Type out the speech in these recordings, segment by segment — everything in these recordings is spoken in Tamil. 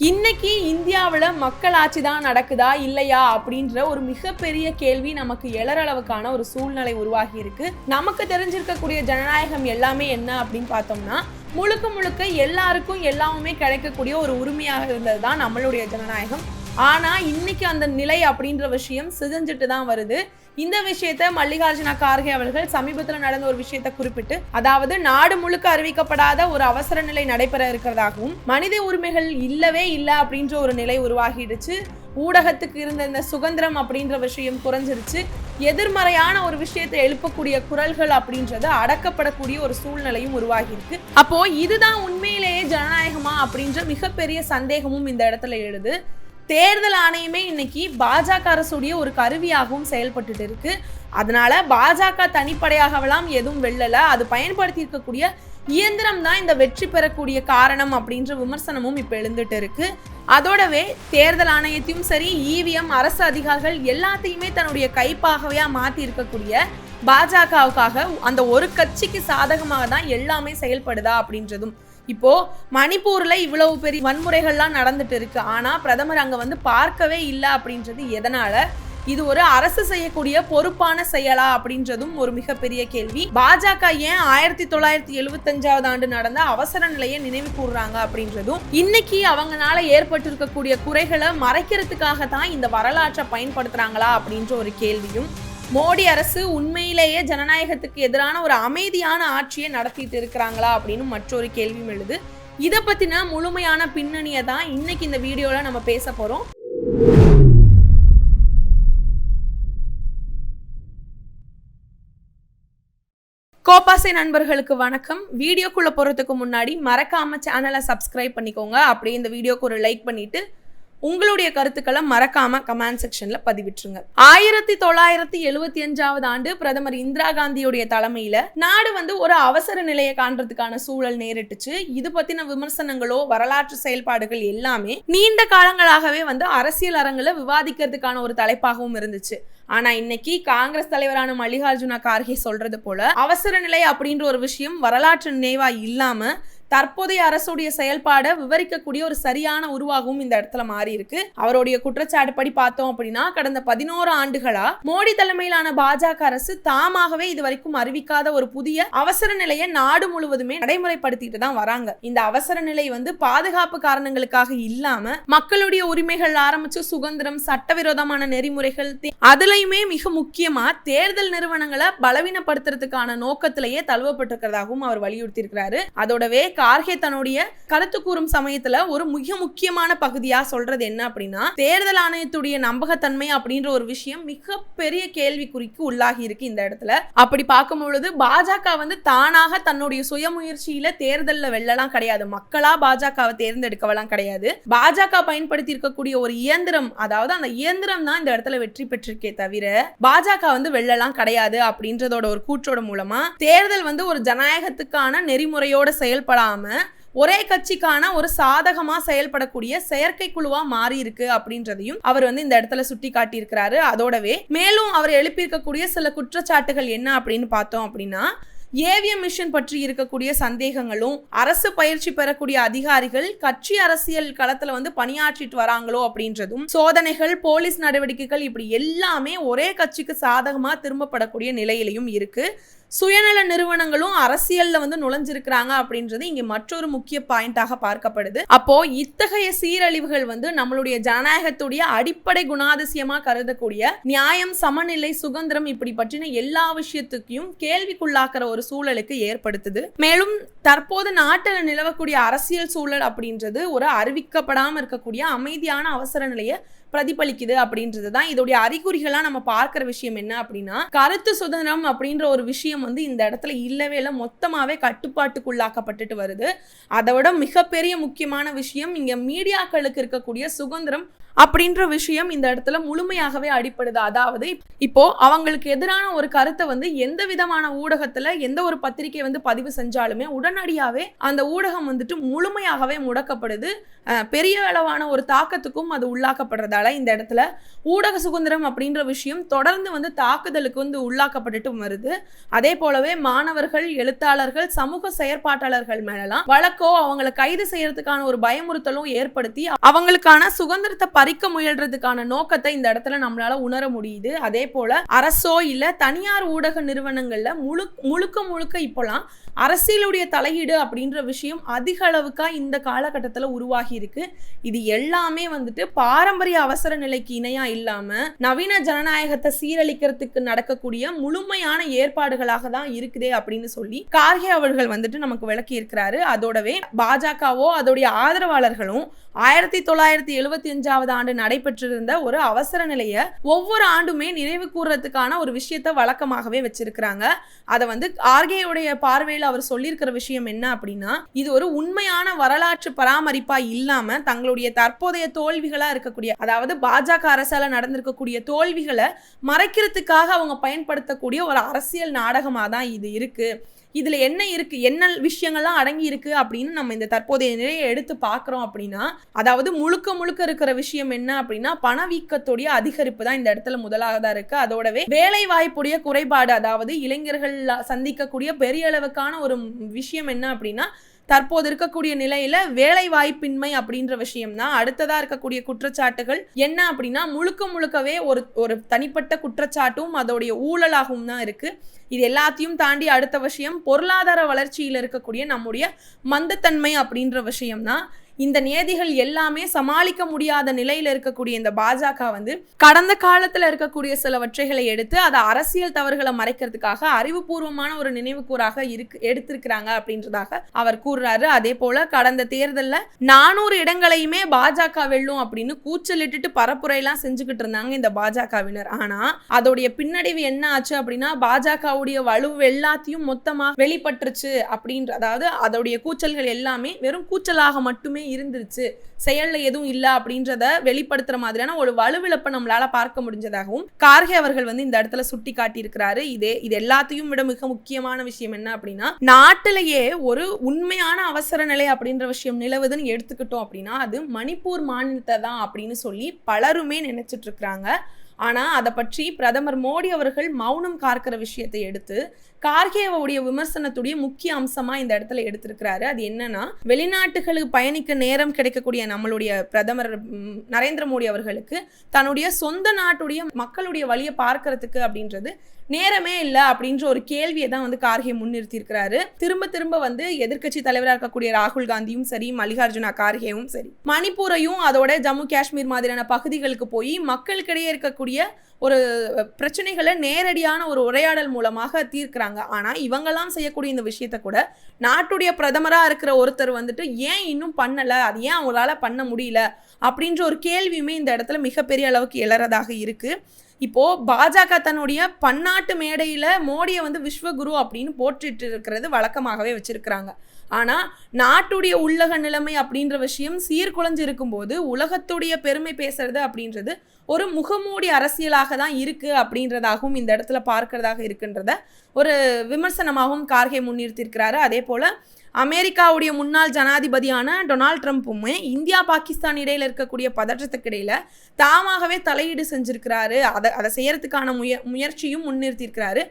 இன்னைக்கு இந்தியாவில் மக்களாட்சி தான் நடக்குதா இல்லையா அப்படின்ற ஒரு மிகப்பெரிய கேள்வி நமக்கு எழறளவுக்கான ஒரு சூழ்நிலை உருவாகி இருக்கு. நமக்கு தெரிஞ்சிருக்கக்கூடிய ஜனநாயகம் எல்லாமே என்ன அப்படின்னு பார்த்தோம்னா முழுக்க முழுக்க எல்லாருக்கும் எல்லாமே கிடைக்கக்கூடிய ஒரு உரிமையாக இருந்தது தான் நம்மளுடைய ஜனநாயகம். ஆனால் இன்னைக்கு அந்த நிலை அப்படின்ற விஷயம் சிதைஞ்சிட்டு தான் வருது. இந்த விஷயத்த மல்லிகார்ஜுன கார்கே அவர்கள் சமீபத்தில் நடந்த ஒரு விஷயத்தை குறிப்பிட்டு அதாவது நாடு முழுக்க அறிவிக்கப்படாத ஒரு அவசர நிலை நடைபெற இருக்கிறதாகவும் மனித உரிமைகள் இல்லவே இல்லை அப்படின்ற ஒரு நிலை உருவாகிடுச்சு. ஊடகத்துக்கு இருந்த இந்த சுதந்திரம் அப்படின்ற விஷயம் குறைஞ்சிருச்சு. எதிர்மறையான ஒரு விஷயத்தை எழுப்பக்கூடிய குரல்கள் அப்படின்றது அடக்கப்படக்கூடிய ஒரு சூழ்நிலையும் உருவாகியிருக்கு. அப்போ இதுதான் உண்மையிலேயே ஜனநாயகமா அப்படின்ற மிகப்பெரிய சந்தேகமும் இந்த இடத்துல எழுது. தேர்தல் ஆணையமே இன்னைக்கு பாஜக அரசுடைய ஒரு கருவியாகவும் செயல்பட்டுட்டு இருக்கு. அதனால பாஜக தனிப்படையாகவெல்லாம் எதுவும் வெல்லல. அது பயன்படுத்தி இருக்கக்கூடிய இயந்திரம் தான் இந்த வெற்றி பெறக்கூடிய காரணம் அப்படின்ற விமர்சனமும் இப்போ எழுந்துட்டு இருக்கு. அதோடவே தேர்தல் ஆணையத்தையும் சரி இவிஎம் அரசு அதிகாரிகள் எல்லாத்தையுமே தன்னுடைய கைப்பாகவையா மாற்றி இருக்கக்கூடிய பாஜகவுக்காக அந்த ஒரு கட்சிக்கு சாதகமாக தான் எல்லாமே செயல்படுதா அப்படின்றதும் இப்போ மணிப்பூர்ல இவ்வளவு பெரிய வன்முறைகள்லாம் நடந்துட்டு இருக்கு. ஆனா பிரதமர் அங்க வந்து பார்க்கவே இல்லை அப்படின்றது எதனால? இது ஒரு அரசு செய்யக்கூடிய பொறுப்பான செயலா அப்படின்றதும் ஒரு மிகப்பெரிய கேள்வி. பாஜக ஏன் ஆயிரத்தி தொள்ளாயிரத்தி எழுவத்தஞ்சாவது ஆண்டு நடந்த அவசர நிலையை நினைவு கூறுறாங்க அப்படின்றதும் இன்னைக்கு அவங்கனால ஏற்பட்டிருக்கக்கூடிய குறைகளை மறைக்கிறதுக்காக தான் இந்த வரலாற்றை பயன்படுத்துறாங்களா அப்படின்ற ஒரு கேள்வியும் மோடி அரசு உண்மையிலேயே ஜனநாயகத்துக்கு எதிரான ஒரு அமைதியான ஆட்சியை நடத்திட்டு இருக்கிறாங்களா அப்படின்னு மற்றொரு கேள்வியும் எழுது. இதை பத்தின முழுமையான பின்னணியை தான் இன்னைக்கு இந்த வீடியோல நம்ம பேச போறோம். கோபாசை நண்பர்களுக்கு வணக்கம். வீடியோக்குள்ள போறதுக்கு முன்னாடி மறக்காம சேனலை சப்ஸ்கிரைப் பண்ணிக்கோங்க. அப்படியே இந்த வீடியோக்கு ஒரு லைக் பண்ணிட்டு உங்களுடைய கருத்துக்களை மறக்காம கமெண்ட் செக்ஷன்ல பதிவிட்டுருங்க. ஆயிரத்தி தொள்ளாயிரத்தி எழுவத்தி அஞ்சாவது ஆண்டு பிரதமர் இந்திரா காந்தியுடைய தலைமையில நாடு வந்து ஒரு அவசர நிலையை காண்றதுக்கான சூழல் நேரிட்டுச்சு. இது பத்தின விமர்சனங்களோ வரலாற்று செயல்பாடுகள் எல்லாமே நீண்ட காலங்களாகவே வந்து அரசியல் அரங்குல விவாதிக்கிறதுக்கான ஒரு தலைப்பாகவும் இருந்துச்சு. ஆனா இன்னைக்கு காங்கிரஸ் தலைவரான மல்லிகார்ஜுன கார்கே சொல்றது போல அவசர நிலை அப்படின்ற ஒரு விஷயம் வரலாற்று நினைவா இல்லாம தற்போதைய அரசுடைய செயல்பாடை விவரிக்கக்கூடிய ஒரு சரியான உருவாகவும் இந்த இடத்துல மாறி இருக்கு அவருடைய குற்றச்சாட்டு படி பார்த்தோம் அப்படின்னா கடந்த பதினோரு ஆண்டுகளா மோடி தலைமையிலான பாஜக அரசு தாமாகவே இது வரைக்கும் அறிவிக்காத ஒரு புதிய அவசர நிலையை நாடு முழுவதுமே நடைமுறைப்படுத்திட்டு தான் வராங்க. இந்த அவசர நிலை வந்து பாதுகாப்பு காரணங்களுக்காக இல்லாம மக்களுடைய உரிமைகள் ஆரம்பிச்சு சுதந்திரம் சட்டவிரோதமான நெறிமுறைகள் அதுலயுமே மிக முக்கியமா தேர்தல் நிறுவனங்களை பலவீனப்படுத்துறதுக்கான நோக்கத்திலேயே தழுவப்பட்டிருக்கிறதாகவும் அவர் வலியுறுத்தி இருக்கிறாரு அதோடவே கார்கே தன்னுடைய கருத்து கூறும் சமயத்துல ஒரு மிக முக்கியமான பகுதியா சொல்றது என்ன அப்படின்னா தேர்தல் ஆணையத்துடைய நம்பகத்தன்மை அப்படின்ற ஒரு விஷயம் மிகப்பெரிய கேள்விக்குறிக்கு உள்ளாகி இருக்கு இந்த இடத்துல. அப்படி பார்க்கும் பொழுது பாஜக வந்து தானாக தன்னுடைய சுயமுயற்சியில தேர்தல்ல வெல்லலாம் கிடையாது. மக்களா பாஜகவை தேர்ந்தெடுக்கவெல்லாம் கிடையாது. பாஜக பயன்படுத்தி இருக்கக்கூடிய ஒரு இயந்திரம் அதாவது அந்த இயந்திரம் தான் இந்த இடத்துல வெற்றி பெற்றிருக்கே தவிர பாஜக வந்து வெள்ளலாம் கிடையாது அப்படின்றதோட ஒரு கூற்றோட மூலமா தேர்தல் வந்து ஒரு ஜனநாயகத்துக்கான நெறிமுறையோட செயல்பட செயல்படாம ஒரே கட்சிக்கான ஒரு சாதகமா செயல்படக்கூடிய செயற்கை குழுவா மாறி இருக்கு அப்படின்றதையும் அவர் வந்து இந்த இடத்துல சுட்டி காட்டியிருக்கிறாரு. அதோடவே மேலும் அவர் எழுப்பியிருக்கக்கூடிய சில குற்றச்சாட்டுகள் என்ன அப்படின்னு பார்த்தோம் அப்படின்னா ஏவிஎம் மிஷன் பற்றி இருக்கக்கூடிய சந்தேகங்களும் அரசு பயிற்சி பெறக்கூடிய அதிகாரிகள் கட்சி அரசியல் களத்துல வந்து பணியாற்றிட்டு வராங்களோ அப்படின்றதும் சோதனைகள் போலீஸ் நடவடிக்கைகள் இப்படி எல்லாமே ஒரே கட்சிக்கு சாதகமா திரும்பப்படக்கூடிய நிலையிலையும் இருக்கு. சுயநல நிறுவனங்களும் அரசியல்ல வந்து நுழைஞ்சிருக்கிறாங்க அப்படின்றது இங்க மற்றொரு முக்கிய பாயிண்டாக பார்க்கப்படுது. அப்போ இத்தகைய சீரழிவுகள் வந்து நம்மளுடைய ஜனநாயகத்துடைய அடிப்படை குணாதிசயமா கருதக்கூடிய நியாயம் சமநிலை சுதந்திரம் இப்படி பற்றின எல்லா விஷயத்துக்கும் கேள்விக்குள்ளாக்குற ஒரு சூழலுக்கு ஏற்படுத்துது. மேலும் தற்போது நாட்டில் நிலவக்கூடிய அரசியல் சூழல் அப்படின்றது ஒரு அறிவிக்கப்படாமல் இருக்கக்கூடிய அமைதியான அவசர நிலையை பிரதிபலிக்குது அப்படின்றது தான் இதோடைய அறிகுறிகளாக நம்ம பார்க்குற விஷயம் என்ன அப்படின்னா கருத்து சுதந்திரம் அப்படின்ற ஒரு விஷயம் வந்து இந்த இடத்துல இல்லவே இல்லை மொத்தமாகவே கட்டுப்பாட்டுக்குள்ளாக்கப்பட்டுட்டு வருது. அதை விட மிகப்பெரிய முக்கியமான விஷயம் இங்க மீடியாக்களுக்கு இருக்கக்கூடிய சுதந்திரம் அப்படின்ற விஷயம் இந்த இடத்துல முழுமையாகவே அடிப்படுது. அதாவது இப்போ அவங்களுக்கு எதிரான ஒரு கருத்தை வந்து எந்த விதமான ஊடகத்துல எந்த ஒரு பத்திரிகை வந்து பதிவு செஞ்சாலுமே உடனடியாவே அந்த ஊடகம் வந்துட்டு முழுமையாகவே முடக்கப்படுது. பெரிய அளவான ஒரு தாக்கத்துக்கும் அது உள்ளாக்கப்படுறதால இந்த இடத்துல ஊடக சுதந்திரம் அப்படின்ற விஷயம் தொடர்ந்து வந்து தாக்குதலுக்கு வந்து உள்ளாக்கப்பட்டுட்டு வருது. அதே போலவே மாணவர்கள் எழுத்தாளர்கள் சமூக செயற்பாட்டாளர்கள் மேலலாம் வழக்கோ அவங்கள கைது செய்யறதுக்கான ஒரு பயமுறுத்தலும் ஏற்படுத்தி அவங்களுக்கான சுதந்திரத்தை பறிக்க முயல்றதுக்கான நோக்கத்தை இந்த இடத்துல நம்மளால உணர முடியுது. அதே போல அரசோ இல்ல தனியார் ஊடக நிறுவனங்கள்ல முழு முழுக்க முழுக்க இப்போலாம் அரசியலுடைய தலையீடு அப்படின்ற விஷயம் அதிக அளவுக்கா இந்த காலகட்டத்தில் உருவாகி இருக்கு. இது எல்லாமே வந்துட்டு பாரம்பரிய அவசர நிலைக்கு இணையா இல்லாம நவீன ஜனநாயகத்தை சீரழிக்கிறதுக்கு நடக்கக்கூடிய முழுமையான ஏற்பாடுகளாக தான் இருக்குதே அப்படின்னு சொல்லி கார்கே அவர்கள் வந்துட்டு நமக்கு விளக்கி இருக்கிறாரு. அதோடவே பாஜகவோ அதோடைய ஆதரவாளர்களும் ஆயிரத்தி தொள்ளாயிரத்தி எழுபத்தி அஞ்சாவது ஆண்டு நடைபெற்றிருந்த ஒரு அவசர நிலையை ஒவ்வொரு ஆண்டுமே நினைவு கூறுறதுக்கான ஒரு விஷயத்த வழக்கமாகவே வச்சிருக்கிறாங்க. அதை வந்து ஆர்கேயுடைய பார்வையில் அவர் சொல்லியிருக்கிற விஷயம் என்ன அப்படின்னா இது ஒரு உண்மையான வரலாற்று பராமரிப்பா இல்லாம தங்களுடைய தற்போதைய தோல்விகளா இருக்கக்கூடிய அதாவது பாஜக அரசால நடந்திருக்கக்கூடிய தோல்விகளை மறைக்கிறதுக்காக அவங்க பயன்படுத்தக்கூடிய ஒரு அரசியல் நாடகமாக தான் இது இருக்கு. இதுல என்ன இருக்கு? என்ன விஷயங்கள்லாம் அடங்கி இருக்குது அப்படின்னு நம்ம இந்த தற்போதைய நிலையை எடுத்து பார்க்குறோம் அப்படின்னா அதாவது முழுக்க முழுக்க இருக்கிற விஷயம் என்ன அப்படின்னா பணவீக்கத்துடைய அதிகரிப்பு தான் இந்த இடத்துல முதலாவதா இருக்கு. அதோடவே வேலை வாய்ப்புடைய குறைபாடு அதாவது இளைஞர்கள் சந்திக்கக்கூடிய பெரிய அளவுக்கான ஒரு விஷயம் என்ன அப்படின்னா தற்போது இருக்கக்கூடிய நிலையில வேலை வாய்ப்பின்மை அப்படின்ற விஷயம் தான் அடுத்ததா இருக்கக்கூடிய குற்றச்சாட்டுகள் என்ன அப்படின்னா முழுக்க முழுக்கவே ஒரு ஒரு தனிப்பட்ட குற்றச்சாட்டும் அதோடைய ஊழலாகவும் தான் இருக்கு. இது எல்லாத்தையும் தாண்டி அடுத்த விஷயம் பொருளாதார வளர்ச்சியில் இருக்கக்கூடிய நம்முடைய மந்தத்தன்மை அப்படின்ற விஷயம் தான் இந்த நியதிகள் எல்லாமே சமாளிக்க முடியாத நிலையில இருக்கக்கூடிய இந்த பாஜக வந்து கடந்த காலத்துல இருக்கக்கூடிய சில வற்றைகளை எடுத்து அதை அரசியல் தவறுகளை மறைக்கிறதுக்காக அறிவுபூர்வமான ஒரு நினைவுக்கூறாக இருக்கு எடுத்திருக்கிறாங்க அப்படின்றதாக அவர் கூறுறாரு. அதே போல கடந்த தேர்தலில் நானூறு இடங்களையுமே பாஜக வெல்லும் அப்படின்னு கூச்சலிட்டுட்டு பரப்புரையெல்லாம் செஞ்சுக்கிட்டு இருந்தாங்க இந்த பாஜகவினர். ஆனா அதோடைய பின்னடைவு என்ன ஆச்சு அப்படின்னா பாஜகவுடைய வலு எல்லாத்தையும் மொத்தமா வெளிப்பட்டுருச்சு அப்படின்ற அதாவது அதோடைய கூச்சல்கள் எல்லாமே வெறும் கூச்சலாக மட்டுமே இருந்துருச்சு. செயல்ல எதுவும் இல்லை அப்படின்றத வெளிப்படுத்துற மாதிரியான ஒரு வலுவிழப்பை நம்மளால பார்க்க முடிஞ்சதாகவும் கார்கே அவர்கள் வந்து இந்த இடத்துல சுட்டி காட்டியிருக்கிறாரு. இதே இது எல்லாத்தையும் விட மிக முக்கியமான விஷயம் என்ன அப்படின்னா நாட்டிலேயே ஒரு உண்மையான அவசர நிலை அப்படின்ற விஷயம் நிலவுதுன்னு எடுத்துக்கிட்டோம் அப்படின்னா அது மணிப்பூர் மாநிலத்தை தான் அப்படின்னு சொல்லி பலருமே நினைச்சிட்டு இருக்கிறாங்க. ஆனால் அதை பற்றி பிரதமர் மோடி அவர்கள் மௌனம் காக்கிற விஷயத்தை எடுத்து கார்கேவோடைய விமர்சனத்துடைய முக்கிய அம்சமாக இந்த இடத்துல எடுத்திருக்கிறாரு. அது என்னன்னா வெளிநாட்டுகளுக்கு பயணிக்க நேரம் கிடைக்கக்கூடிய நம்மளுடைய பிரதமர் நரேந்திர மோடி அவர்களுக்கு தன்னுடைய சொந்த நாட்டுடைய மக்களுடைய வழியை பார்க்கறதுக்கு அப்படின்றது நேரமே இல்லை அப்படின்ற ஒரு கேள்வியை தான் வந்து கார்கே முன்னிறுத்தியிருக்கிறாரு. திரும்ப திரும்ப வந்து எதிர்க்கட்சி தலைவராக இருக்கக்கூடிய ராகுல் காந்தியும் சரி மல்லிகார்ஜுனா கார்கேவும் சரி மணிப்பூரையும் அதோட ஜம்மு காஷ்மீர் மாதிரியான பகுதிகளுக்கு போய் மக்களுக்கிடையே இருக்கக்கூடிய ஒரு பிரச்சனைகளை நேரடியான ஒரு உரையாடல் மூலமாக தீர்க்கிறாங்க. ஆனால் இவங்கெல்லாம் செய்யக்கூடிய இந்த விஷயத்த கூட நாட்டுடைய பிரதமராக இருக்கிற ஒருத்தர் வந்துட்டு ஏன் இன்னும் பண்ணலை? அது ஏன் அவங்களால பண்ண முடியல? அப்படின்ற ஒரு கேள்வியுமே இந்த இடத்துல மிகப்பெரிய அளவுக்கு எழறதாக இருக்குது இப்போ பாஜக தன்னுடைய பன்னாட்டு மேடையில் மோடியை வந்து விஸ்வகுரு அப்படின்னு போற்றிட்டு இருக்கிறது வழக்கமாகவே வச்சுருக்கிறாங்க. ஆனால் நாட்டுடைய உள்ளக நிலைமை அப்படின்ற விஷயம் சீர்குலைஞ்சு இருக்கும்போது உலகத்துடைய பெருமை பேசுறது அப்படின்றது ஒரு முகமூடி அரசியலாக தான் இருக்குது அப்படின்றதாகவும் இந்த இடத்துல பார்க்கறதாக இருக்குன்றத ஒரு விமர்சனமாகவும் கார்கே முன்னிறுத்தியிருக்கிறாரு. அதே போல் அமெரிக்காவுடைய முன்னாள் ஜனாதிபதியான டொனால்ட் ட்ரம்ப்புமே இந்தியா பாகிஸ்தான் இடையில் இருக்கக்கூடிய பதற்றத்துக்கு இடையில் தாமாகவே தலையீடு செஞ்சிருக்கிறாரு. அதை அதை செய்யறதுக்கான முய முயற்சியும் முன்னிறுத்தியிருக்கிறாரு.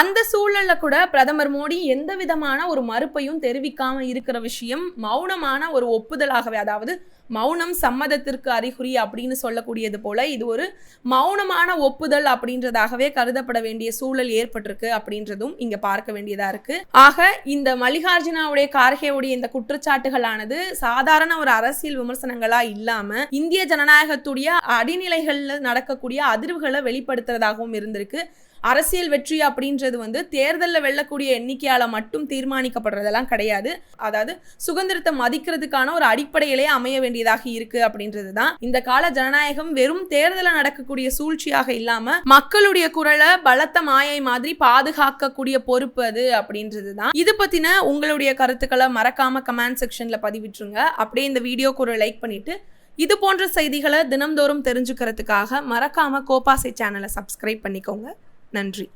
அந்த சூழலில் கூட பிரதமர் மோடி எந்த விதமான ஒரு மறுப்பையும் தெரிவிக்காமல் இருக்கிற விஷயம் மௌனமான ஒரு ஒப்புதலாகவே அதாவது மௌனம் சம்மதத்திற்கு அறிகுறி அப்படின்னு சொல்லக்கூடியது போல இது ஒரு மௌனமான ஒப்புதல் அப்படின்றதாகவே கருதப்பட வேண்டிய சூழல் ஏற்பட்டிருக்கு அப்படின்றதும் இங்க பார்க்க வேண்டியதா இருக்கு. ஆக இந்த மல்லிகார்ஜுனாவுடைய கார்கேவுடைய இந்த குற்றச்சாட்டுகளானது சாதாரண ஒரு அரசியல் விமர்சனங்களா இல்லாம இந்திய ஜனநாயகத்துடைய அடிநிலைகள்ல நடக்கக்கூடிய அதிர்வுகளை வெளிப்படுத்துறதாகவும் இருந்திருக்கு. அரசியல் வெற்றி அப்படின்றது வந்து தேர்தலில் வெல்லக்கூடிய எண்ணிக்கையால் மட்டும் தீர்மானிக்கப்படுறதெல்லாம் கிடையாது. அதாவது சுதந்திரத்தை மதிக்கிறதுக்கான ஒரு அடிப்படையிலே அமைய வேண்டியதாக இருக்கு அப்படின்றது தான். இந்த கால ஜனநாயகம் வெறும் தேர்தலில் நடக்கக்கூடிய சூழ்ச்சியாக இல்லாம மக்களுடைய குரலை பலத்த மாயை மாதிரி பாதுகாக்கக்கூடிய பொறுப்பு அது அப்படின்றது தான். இது பத்தின உங்களுடைய கருத்துக்களை மறக்காம கமெண்ட் செக்ஷன்ல பதிவிட்டுருங்க. அப்படியே இந்த வீடியோக்கு ஒரு லைக் பண்ணிட்டு இது போன்ற செய்திகளை தினம்தோறும் தெரிஞ்சுக்கிறதுக்காக மறக்காம கோபாசை சேனலை சப்ஸ்கிரைப் பண்ணிக்கோங்க. நன்றி.